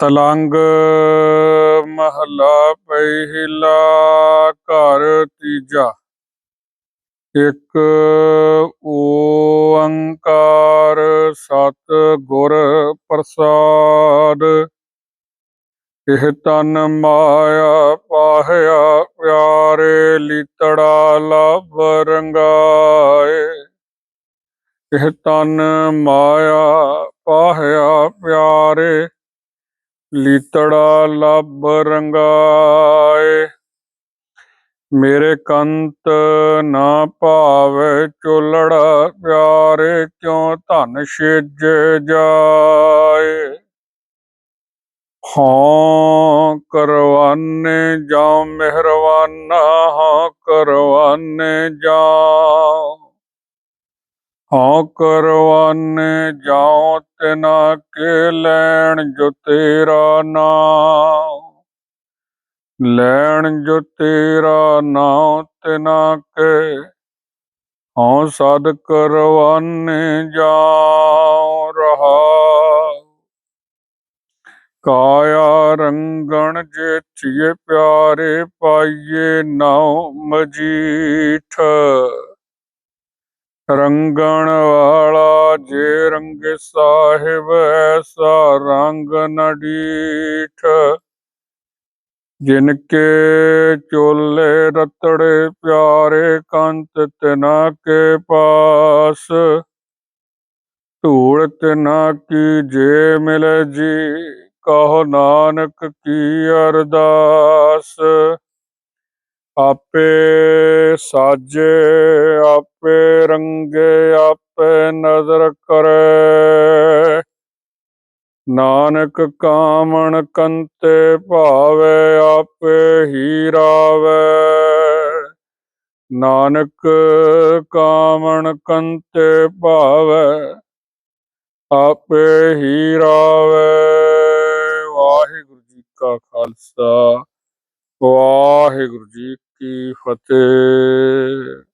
ਤਲੰਗ ਮਹੱਲਾ ਪਹਿਲਾ ਘਰ ਤੀਜਾ। ਇੱਕ ਓੰਕਾਰ ਸਤ ਗੁਰ ਪ੍ਰਸਾਦ। ਇਹ ਤਨ ਮਾਇਆ ਪਾਹਿਆ ਪਿਆਰੇ ਲੀਤੜਾ ਲਭ ਰੰਗਾਏ। ਇਹ ਤਨ ਮਾਇਆ ਪਾਹਿਆ ਪਿਆਰੇ ਲੀਤੜਾ ਲਭ ਰੰਗਾਏ। ਮੇਰੇ ਕੰਤ ਨਾ ਭਾਵੇ ਚੁਲੜਾ ਪਿਆਰੇ ਕਿਉ ਧਨ ਛੇਜ ਜਾਏ। ਹਾਂ, ਕਰਵਾਨੇ ਜਾ ਮਿਹਰਵਾਨਾ ਹਾਂ, ਕਰਵਾਨੇ ਜਾ ਹਾਂ ਕਰਵਾਨੇ ਜਾਉ ਤਿਨਾ ਕੇ ਲੈਣ ਜੋ ਤੇਰਾ ਨਾਮ ਲੈਣ ਜੋ ਤੇਰਾ ਨਾਮ ਤਿਨਾ ਕੇ ਹਾਂ ਸਦ ਕਰਵਾਨੇ ਜਾਉ ਰਹਾ ਕਾਇਆ ਰੰਗਣ ਜੇਠੀਏ ਪਿਆਰੇ ਪਾਈਏ ਨਾਉ ਮਜੀਠ। ਰੰਗਣ ਵਾਲਾ ਜੇ ਰੰਗੇ ਸਾਹਿਬ, ਐਸਾ ਰੰਗ ਨ ਡੀਠ। ਜਿਨ ਕੇ ਚੋਲੇ ਰਤੜੇ ਪਿਆਰੇ ਕੰਤ ਤਿਨਾ ਕੇ ਪਾਸ। ਧੂੜ ਤਿਨਾ ਕੀ ਜੇ ਮਿਲੇ ਜੀ, ਕਹੋ ਨਾਨਕ ਕੀ ਅਰਦਾਸ। ਆਪੇ ਸਾਜੇ, ਆਪੇ ਰੰਗੇ, ਆਪੇ ਨਜ਼ਰ ਕਰੇ। ਨਾਨਕ ਕਾਮਣ ਕੰਤੇ ਭਾਵੇ, ਆਪੇ ਹੀ ਰਾਵੇ ਨਾਨਕ ਕਾਮਣ ਕੰਤੇ ਭਾਵੇ, ਆਪੇ ਹੀ ਰਾਵੇ ਵਾਹਿਗੁਰੂ ਜੀ ਕਾ ਖਾਲਸਾ, ਵਾਹਿਗੁਰੂ ਜੀ ਕੀ ਫਤਿਹ